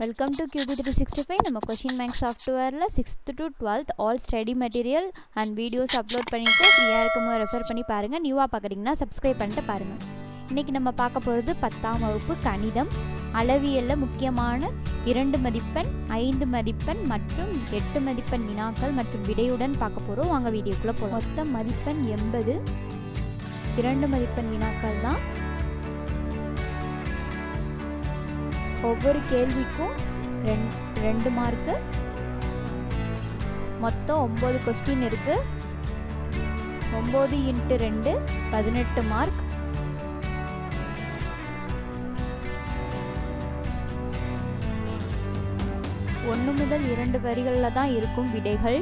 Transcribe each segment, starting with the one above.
Welcome to QB three sixty five நம்ம question makes சாஃப்ட்வேரில் sixth to twelfth all study material and videos upload பண்ணிவிட்டு ஃப்ரீயாக இருக்கும்போது refer பண்ணி பாருங்கள் நியூவாக பார்க்குறீங்கன்னா சப்ஸ்கிரைப் பண்ணிட்டு பாருங்கள் இன்றைக்கி நம்ம பார்க்க போகிறது பத்தாம் வகுப்பு கணிதம். அளவியலில் முக்கியமான இரண்டு மதிப்பெண் ஐந்து மதிப்பெண் மற்றும் எட்டு மதிப்பெண் வினாக்கள் மற்றும் விடையுடன் பார்க்க போகிறோம் வாங்க வீடியோக்குள்ளே போகலாம் மொத்த மதிப்பெண் எண்பது. இரண்டு மதிப்பெண் வினாக்கள் தான் ஒவ்வொரு கேள்விக்கும் ரெண் ரெண்டு மார்க்கு. மொத்தம் ஒம்பது கொஸ்டின் இருக்குது ஒம்பது இன்ட்டு ரெண்டு பதினெட்டு மார்க். ஒன்று முதல் இரண்டு வரிகளில் தான் இருக்கும் விடைகள்.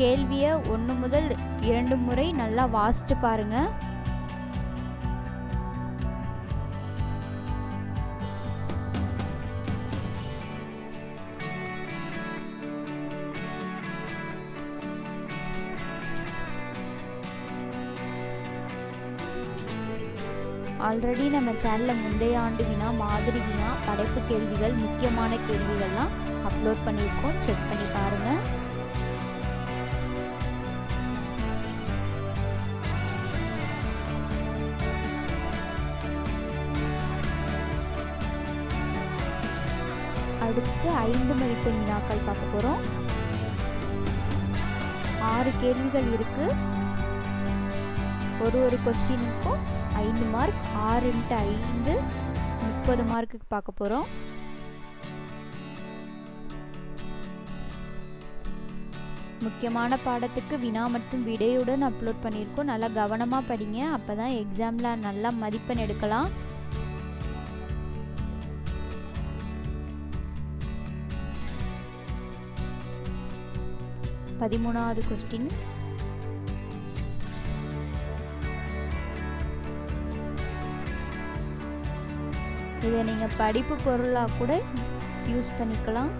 கேள்வியை ஒன்று முதல் இரண்டு முறை நல்லா வாசிச்சு பாருங்கள் ஆல்ரெடி நம்ம சேனலில் முந்தைய ஆண்டு வினா மாதிரி வினா படைப்பு கேள்விகள் முக்கியமான கேள்விகள்லாம் அப்லோட் பண்ணியிருக்கோம். செக் பண்ணி பாருங்கள் அடுத்து ஐந்து மதிப்பு வினாக்கள் பார்க்க போகிறோம் ஆறு கேள்விகள் இருக்குது ஒரு ஒரு கொஸ்டினுக்கும் ஐந்து மார்க் ஆறுன்ட்டு ஐந்து முப்பது மார்க்குக்கு பார்க்க போகிறோம் முக்கியமான பாடத்துக்கு வினா மற்றும் விடையுடன் அப்லோட் பண்ணியிருக்கோம். நல்லா கவனமாக படிங்க. அப்போ தான் எக்ஸாமில் நல்லா மதிப்பெண் எடுக்கலாம். பதிமூணாவது கொஸ்டின் இதை நீங்கள் படிப்பு பொருளாக கூட யூஸ் பண்ணிக்கலாம்.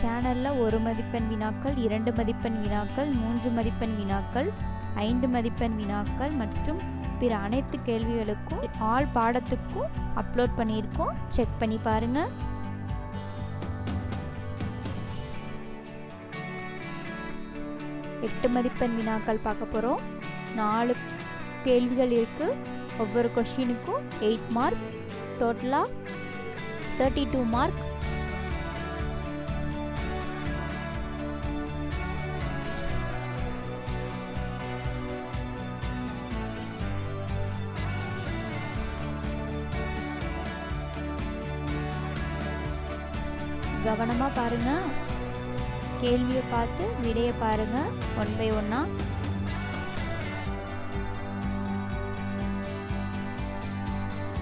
சேனலில் ஒரு மதிப்பெண் வினாக்கள் இரண்டு மதிப்பெண் வினாக்கள் மூன்று மதிப்பெண் வினாக்கள் ஐந்து மதிப்பெண் வினாக்கள் மற்றும் பிற அனைத்து கேள்விகளுக்கும் ஆல் பாடத்துக்கும் அப்லோட் பண்ணியிருக்கோம். செக் பண்ணி பாருங்கள் எட்டு மதிப்பெண் வினாக்கள் பார்க்க போகிறோம் நாலு கேள்விகள் இருக்குது ஒவ்வொரு கொஷினுக்கும் எயிட் மார்க் டோட்டலாக தேர்ட்டி டூ மார்க் கவனமாக பாருங்கள் கேள்வியை பார்த்து விடையை பாருங்கள் ஒன் பை ஒன்னா.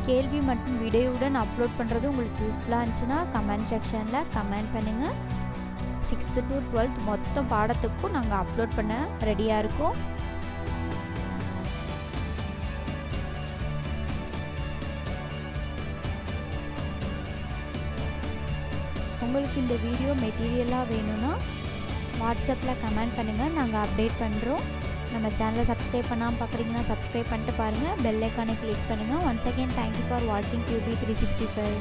கேள்வி மற்றும் விடையுடன் அப்லோட் பண்ணுறது உங்களுக்கு யூஸ்ஃபுல்லாக இருந்துச்சுன்னா கமெண்ட் செக்ஷனில் கமெண்ட் பண்ணுங்கள் சிக்ஸ்த்து டு டுவெல்த் மொத்த பாடத்துக்கும் நாங்கள் அப்லோட் பண்ண ரெடியாக இருக்கோம். உங்களுக்கு இந்த வீடியோ மெட்டீரியலாக வேணும்னா வாட்ஸ்அப்பில் கமெண்ட் பண்ணுங்கள் நாங்கள் அப்டேட் பண்ணுறோம் நம்ம சேனலை சப்ஸ்கிரைப் பண்ணாமல் பார்க்குறீங்கன்னா சப்ஸ்கிரைப் பண்ணிட்டு பாருங்கள் பெல் ஐக்கானை கிளிக் பண்ணுங்கள் ஒன்ஸ் அகேன் தேங்க்யூ ஃபார் வாட்சிங் டியூபி த்ரீ சிக்ஸ்டி ஃபைவ்